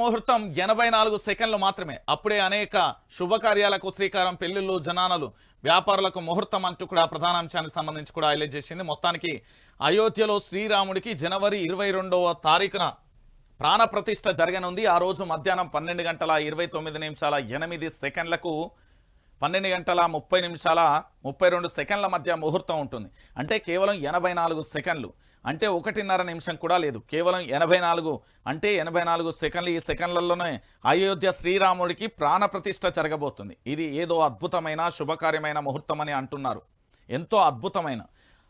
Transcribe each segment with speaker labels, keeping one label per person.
Speaker 1: ముహూర్తం ఎనభై నాలుగు సెకండ్లు మాత్రమే. అప్పుడే అనేక శుభకార్యాలకు శ్రీకారం పెళ్ళిళ్ళు జనానలు వ్యాపారులకు ముహూర్తం అంటూ కూడా ప్రధానాంశానికి సంబంధించి కూడా హైలైట్ చేసింది. మొత్తానికి అయోధ్యలో శ్రీరాముడికి జనవరి ఇరవై రెండవ తారీఖున ప్రాణ జరగనుంది. ఆ రోజు మధ్యాహ్నం పన్నెండు గంటల ఇరవై తొమ్మిది నిమిషాల ఎనిమిది సెకండ్లకు పన్నెండు గంటల ముప్పై నిమిషాల ముప్పై రెండు సెకండ్ల మధ్య ముహూర్తం ఉంటుంది. అంటే కేవలం ఎనభై నాలుగు సెకండ్లు. అంటే ఒకటిన్నర నిమిషం కూడా లేదు. కేవలం ఎనభై నాలుగు అంటే ఎనభై నాలుగు సెకండ్లు ఈ సెకండ్లలోనే అయోధ్య శ్రీరాముడికి ప్రాణప్రతిష్ఠ జరగబోతుంది. ఇది ఏదో అద్భుతమైన శుభకార్యమైన ముహూర్తం అని అంటున్నారు. ఎంతో అద్భుతమైన.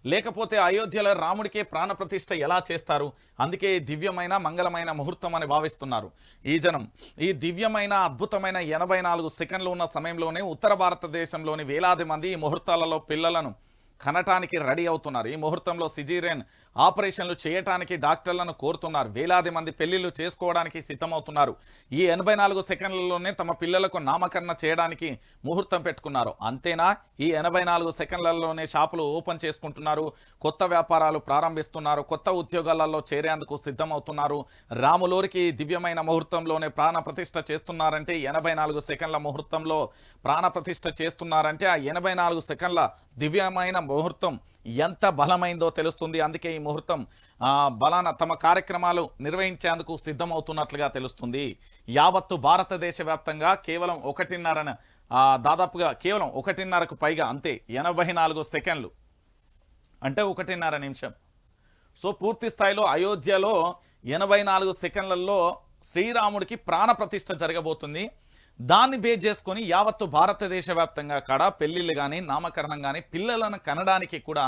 Speaker 1: లేకపోతే అయోధ్యలో రాముడికే ప్రాణప్రతిష్ఠ ఎలా చేస్తారు? అందుకే దివ్యమైన మంగళమైన ముహూర్తం అని భావిస్తున్నారు. ఈ జనం ఈ దివ్యమైన అద్భుతమైన ఎనభై నాలుగు సెకండ్లు ఉన్న సమయంలోనే ఉత్తర భారతదేశంలోని వేలాది మంది ఈ ముహూర్తాలలో పిల్లలను కనటానికి రెడీ అవుతున్నారు. ఈ ముహూర్తంలో సిజీరియన్ ఆపరేషన్లు చేయటానికి డాక్టర్లను కోరుతున్నారు. వేలాది మంది పెళ్ళిళ్ళు చేసుకోవడానికి సిద్ధమవుతున్నారు. ఈ ఎనభై నాలుగు సెకండ్లలోనే తమ పిల్లలకు నామకరణ చేయడానికి ముహూర్తం పెట్టుకున్నారు. అంతేనా? ఈ ఎనభై నాలుగు సెకండ్లలోనే షాపులు ఓపెన్ చేసుకుంటున్నారు. కొత్త వ్యాపారాలు ప్రారంభిస్తున్నారు. కొత్త ఉద్యోగాలలో చేరేందుకు సిద్ధమవుతున్నారు. రాములోరికి దివ్యమైన ముహూర్తంలోనే ప్రాణప్రతిష్ఠ చేస్తున్నారంటే ఎనభై నాలుగు సెకండ్ల ముహూర్తంలో ప్రాణప్రతిష్ఠ చేస్తున్నారంటే ఆ ఎనభై నాలుగు సెకండ్ల దివ్యమైన ముహూర్తం ఎంత బలమైందో తెలుస్తుంది. అందుకే ఈ ముహూర్తం బలాన తమ కార్యక్రమాలు నిర్వహించేందుకు సిద్ధమవుతున్నట్లుగా తెలుస్తుంది. యావత్తు భారతదేశ వ్యాప్తంగా కేవలం ఒకటిన్నర దాదాపుగా కేవలం ఒకటిన్నరకు పైగా అంతే ఎనభై నాలుగు సెకండ్లు. అంటే ఒకటిన్నర నిమిషం. సో పూర్తి స్థాయిలో అయోధ్యలో ఎనభై నాలుగు సెకండ్లలో శ్రీరాముడికి ప్రాణప్రతిష్ఠ జరగబోతుంది. దాన్ని బేస్ చేసుకొని యావత్తు భారతదేశ వ్యాప్తంగా కాడ పెళ్ళిళ్ళు కానీ నామకరణం కానీ పిల్లలను కనడానికి కూడా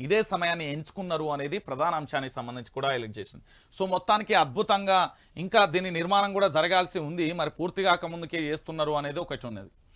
Speaker 1: ఇదే సమయాన్ని ఎంచుకున్నారు అనేది ప్రధాన అంశానికి సంబంధించి కూడా హైలైట్ చేసింది. సో మొత్తానికి అద్భుతంగా ఇంకా దీని నిర్మాణం కూడా జరగాల్సి ఉంది. మరి పూర్తి కాక ముందుకే చేస్తున్నారు అనేది ఒకటి ఉన్నది.